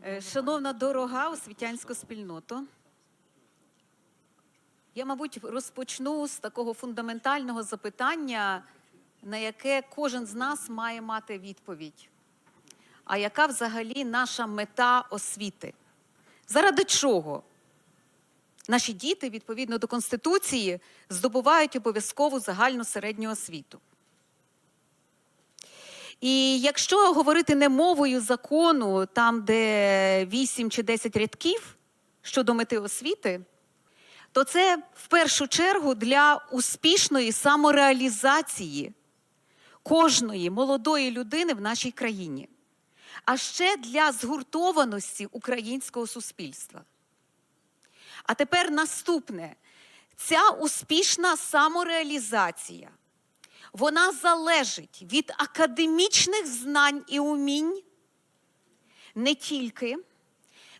Е, Шановна дорога освітянська спільнота, я, мабуть, розпочну з такого фундаментального запитання, на яке кожен з нас має мати відповідь. А яка взагалі наша мета освіти? Заради чого? Наші діти, відповідно до Конституції, здобувають обов'язкову загальну середню освіту. І якщо говорити не мовою закону, там, де 8 чи 10 рядків щодо мети освіти, то це в першу чергу для успішної самореалізації кожної молодої людини в нашій країні, а ще для згуртованості українського суспільства. А тепер наступне: ця успішна самореалізація вона залежить від академічних знань і умінь не тільки.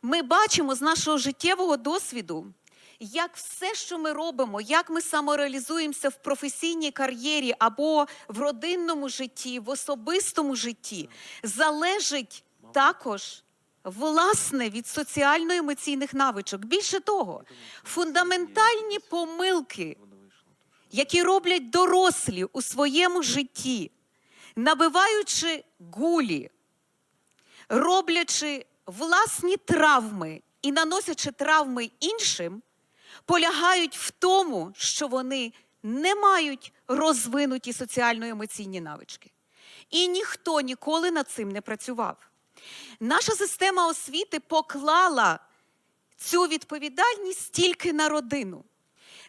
Ми бачимо з нашого життєвого досвіду, як все, що ми робимо, як ми самореалізуємося в професійній кар'єрі або в родинному житті, в особистому житті, залежить також власне від соціально-емоційних навичок. Більше того, фундаментальні помилки які роблять дорослі у своєму житті, набиваючи гулі, роблячи власні травми і наносячи травми іншим, полягають в тому, що вони не мають розвинуті соціально-емоційні навички. І ніхто ніколи над цим не працював. Наша система освіти поклала цю відповідальність тільки на родину.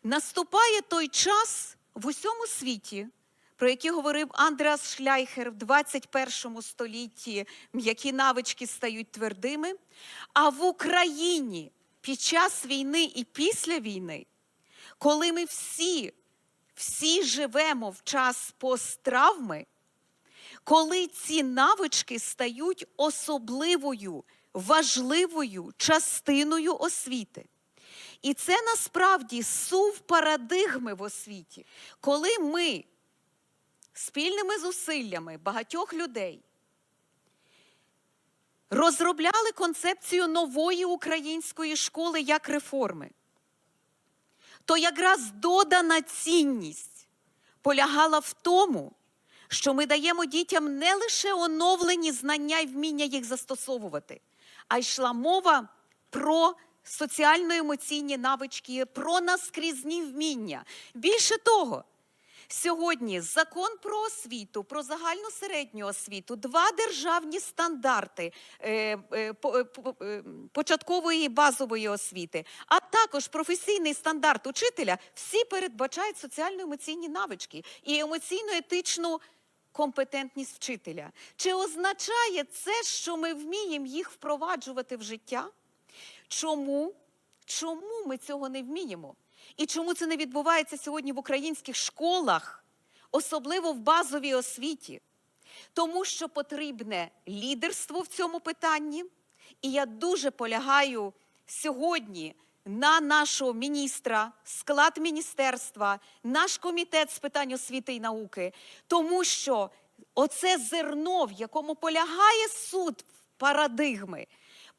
Наступає той час в усьому світі, про який говорив Андреас Шляйхер в 21 столітті м'які навички стають твердими. А в Україні під час війни і після війни, коли ми всі, всі живемо в час посттравми, коли ці навички стають особливою, важливою частиною освіти. І це насправді сув парадигми в освіті, коли ми спільними зусиллями багатьох людей розробляли концепцію нової української школи як реформи, то якраз додана цінність полягала в тому, що ми даємо дітям не лише оновлені знання і вміння їх застосовувати, а йшла мова про соціально-емоційні навички, про наскрізні вміння. Більше того, сьогодні закон про освіту, про загальну середню освіту, два державні стандарти е, е, по- е, по- е, початкової і базової освіти, а також професійний стандарт учителя, всі передбачають соціально-емоційні навички і емоційно-етичну. Компетентність вчителя. Чи означає це, що ми вміємо їх впроваджувати в життя? Чому? Чому ми цього не вміємо? І чому це не відбувається сьогодні в українських школах, особливо в базовій освіті? Тому що потрібне лідерство в цьому питанні. І я дуже полягаю сьогодні на нашого міністра, склад міністерства, наш комітет з питань освіти і науки, тому що оце зерно, в якому полягає суд парадигми,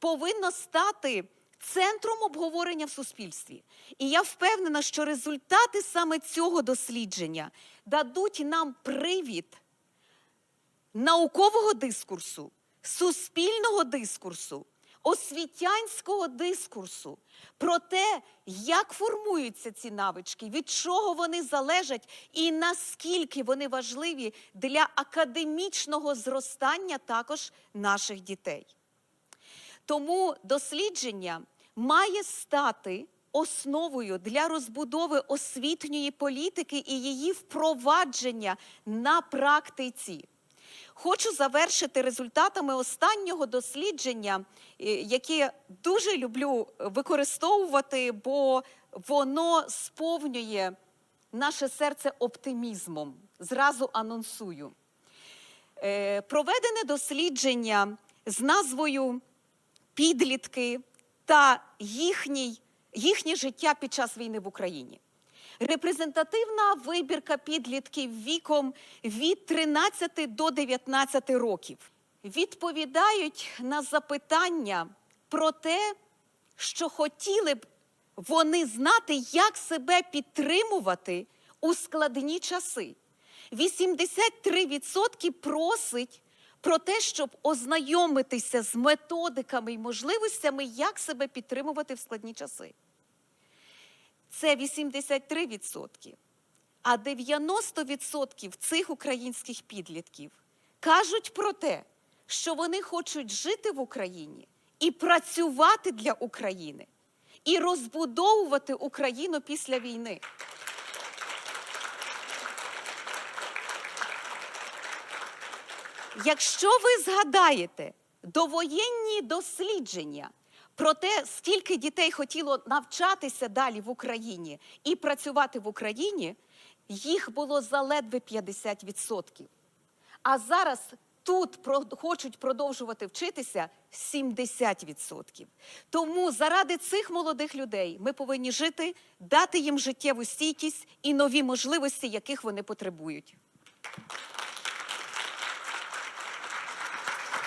повинно стати центром обговорення в суспільстві. І я впевнена, що результати саме цього дослідження дадуть нам привід наукового дискурсу, суспільного дискурсу, освітянського дискурсу про те, як формуються ці навички, від чого вони залежать і наскільки вони важливі для академічного зростання також наших дітей. Тому дослідження має стати основою для розбудови освітньої політики і її впровадження на практиці. Хочу завершити результатами останнього дослідження, е, яке дуже люблю використовувати, бо воно сповнює наше серце оптимізмом. Зразу анонсую. Е, Проведене дослідження з назвою підлітки та їхній, їхнє життя під час війни в Україні. Репрезентативна вибірка підлітків віком від 13 до 19 років. відповідають на запитання про те, що хотіли б вони знати, як себе підтримувати у складні часи. 83% просить про те, щоб ознайомитися з методиками і можливостями, як себе підтримувати в складні часи. Це 83%. А 90% цих українських підлітків кажуть про те, що вони хочуть жити в Україні і працювати для України, і розбудовувати Україну після війни. Якщо ви згадаєте довоєнні дослідження про те, скільки дітей хотіло навчатися далі в Україні і працювати в Україні, їх було заледве 50%. А зараз тут хочуть продовжувати вчитися 70%. Тому заради цих молодих людей ми повинні жити, дати їм життєву стійкість і нові можливості, яких вони потребують.